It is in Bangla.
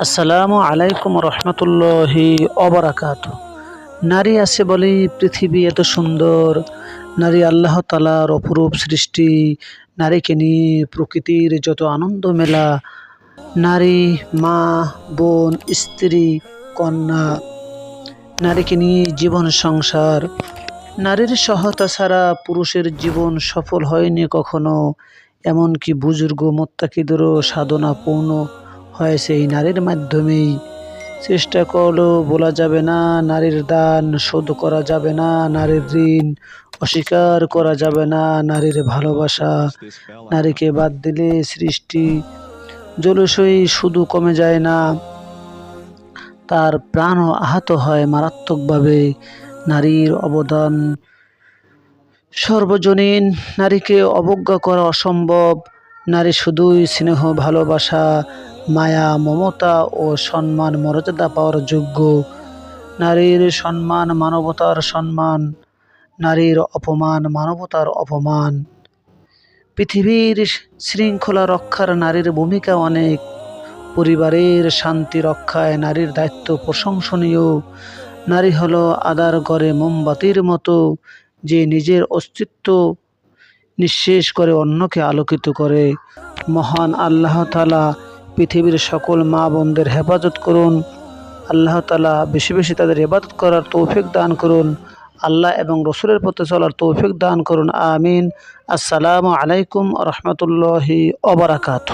আসসালামু আলাইকুম রহমতুল্লাহি অবরাকাত নারী আছে বলেই পৃথিবী এত সুন্দর। নারী আল্লাহ তালার অপরূপ সৃষ্টি। নারীকে নিয়ে প্রকৃতির যত আনন্দ মেলা। নারী, মা, বোন, স্ত্রী, কন্যা। নারীকে নিয়ে জীবন সংসার। নারীর সহায়তা ছাড়া পুরুষের জীবন সফল হয়নি কখনো। এমনকি বুজুর্গ, মোত্তাকিদেরও সাধনা পূর্ণ। হয়েছে সেই নারীর মাধ্যমেই। চেষ্টা করলেও বলা যাবে না, নারীর দান শোধ করা যাবে না, নারীর ঋণ অস্বীকার করা যাবে না, নারীর ভালোবাসা নারীকে বাদ দিলে সৃষ্টি জলসই শুধু কমে যায় না। তার প্রাণও আহত হয় মারাত্মকভাবে। নারীর অবদান সর্বজনীন, নারীকে অবজ্ঞা করা অসম্ভব। নারী শুধুই স্নেহ, ভালোবাসা মায়া, মমতা ও সম্মান মর্যাদা পাওয়ার যোগ্য। নারীর সম্মান মানবতার সম্মান, নারীর অপমান মানবতার অপমান। পৃথিবীর শৃঙ্খলা রক্ষার নারীর ভূমিকা অনেক। পরিবারের শান্তি রক্ষায় নারীর দায়িত্ব প্রশংসনীয়। নারী হলো আদার ঘরে মোমবাতির মতো, যে নিজের অস্তিত্ব নিঃশেষ করে অন্যকে আলোকিত করে। মহান আল্লাহ তালা পৃথিবীর সকল মা বোনদের হেফাজত করুন। আল্লাহ তালা বেশি বেশি তাদের হেফাজত করার তৌফিক দান করুন। আল্লাহ এবং রসুলের পথে চলার তৌফিক দান করুন। আমিন। আসসালামু আলাইকুম রহমতুল্লাহি অবরাকাত